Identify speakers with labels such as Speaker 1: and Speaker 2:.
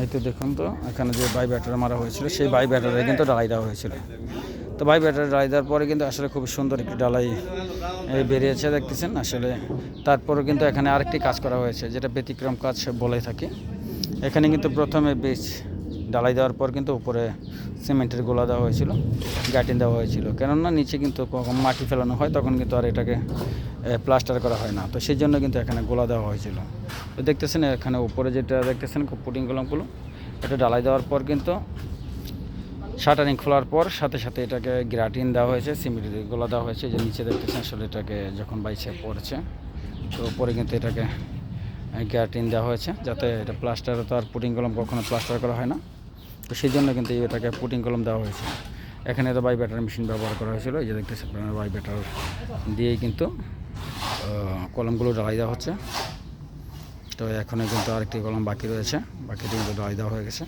Speaker 1: এই তো দেখুন তো, এখানে যে বাই ব্যাটার মারা হয়েছিল, সেই বাই ব্যাটারে কিন্তু ডালাই দেওয়া হয়েছিল। তো বাই ব্যাটার ডালাই দেওয়ার পরে কিন্তু আসলে খুব সুন্দর একটি ডালাই বেরিয়েছে দেখতেছেন। আসলে তারপরে কিন্তু এখানে আরেকটি কাজ করা হয়েছে, যেটা ব্যতিক্রম কাজ বলে থাকি। এখানে কিন্তু প্রথমে বীজ ডালাই দেওয়ার পর কিন্তু উপরে সিমেন্টের গোলা দেওয়া হয়েছিল গাটিন দেওয়া হয়েছিল। কেননা নিচে কিন্তু কখন মাটি ফেলানো হয়, তখন কিন্তু আর এটাকে প্লাস্টার করা হয় না। তো সেই জন্য কিন্তু এখানে গোলা দেওয়া হয়েছিল। দেখতেছেন এখানে উপরে যেটা দেখতেছেন পুটিং কলমগুলো, এটা ডালাই দেওয়ার পর কিন্তু শাটারিং খোলার পর সাথে সাথে এটাকে গ্রাটিন দেওয়া হয়েছে সিমেন্টের গোলা দেওয়া হয়েছে যে নিচে দেখতেছেন আসলে এটাকে যখন বাইছে পড়ছে, তো উপরে কিন্তু এটাকে গ্যাটিন দেওয়া হয়েছে যাতে এটা প্লাস্টার, তো আর পুটিং কলম কখনো প্লাস্টার করা হয় না। তো সেই জন্য কিন্তু এটাকে পুটিং কলম দেওয়া হয়েছে। এখানে তো বাই ব্যাটার মেশিন ব্যবহার করা হয়েছিল, এই যে দেখতেছেন বাই ব্যাটার দিয়েই কিন্তু কলমগুলো ডালাই দেওয়া হচ্ছে। তো এখনও কিন্তু আরেকটি কলম বাকি রয়েছে। বাকিটি কিন্তু দেওয়া হয়ে গেছে।